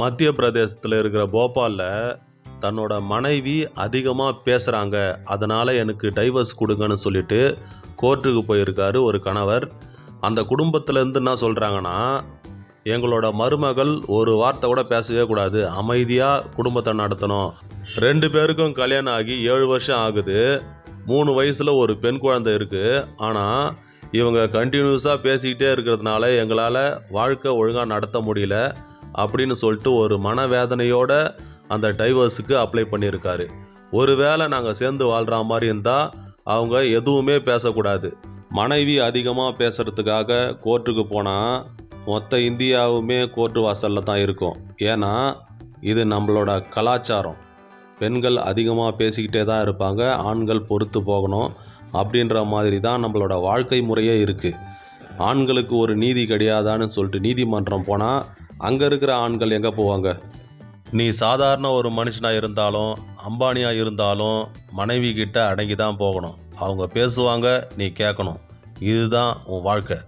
மத்திய பிரதேசத்தில் இருக்கிற போபாலில் தன்னோட மனைவி அதிகமாக பேசுகிறாங்க அதனால் எனக்கு டைவர்ஸ் கொடுங்கன்னு சொல்லிட்டு கோர்ட்டுக்கு போயிருக்காரு ஒரு கணவர். அந்த குடும்பத்திலேருந்து என்ன சொல்கிறாங்கன்னா எங்களோட மருமகள் ஒரு வார்த்தை கூட பேசவே கூடாது. அமைதியாக குடும்பத்தை நடத்தணும். ரெண்டு பேருக்கும் கல்யாணம் ஆகி ஏழு வருஷம் ஆகுது. மூணு வயசில் ஒரு பெண் குழந்தை இருக்குது ஆனால் இவங்க கண்டினியூஸாக பேசிக்கிட்டே இருக்கிறதுனால எங்களால் வாழ்க்கை ஒழுங்காக நடத்த முடியல. அப்படின்னு சொல்லிட்டு ஒரு மனவேதனையோட அந்த டைவர்ஸுக்கு அப்ளை பண்ணியிருக்காரு. ஒருவேளை நாங்கள் சேர்ந்து வாழ்கிற மாதிரி இருந்தால் அவங்க எதுவுமே பேசக்கூடாது. மனைவி அதிகமாக பேசுகிறதுக்காக கோர்ட்டுக்கு போனால் மொத்த இந்தியாவுமே கோர்ட்டு வாசலில் தான் இருக்கும். ஏன்னா இது நம்மளோட கலாச்சாரம். பெண்கள் அதிகமாக பேசிக்கிட்டே தான் இருப்பாங்க ஆண்கள் பொறுத்து போகணும் அப்படின்ற மாதிரி தான் நம்மளோட வாழ்க்கை முறையே இருக்குது ஆண்களுக்கு ஒரு நீதி கிடையாதான்னு சொல்லிட்டு நீதிமன்றம் போனால் அங்கே இருக்கிற ஆண்கள் எங்கே போவாங்க? நீ சாதாரண ஒரு மனுஷனாக இருந்தாலும் அம்பானியாக இருந்தாலும் மனைவி கிட்ட அடங்கி தான் போகணும். அவங்க பேசுவாங்க நீ கேட்கணும். இதுதான் உன் வாழ்க்கை.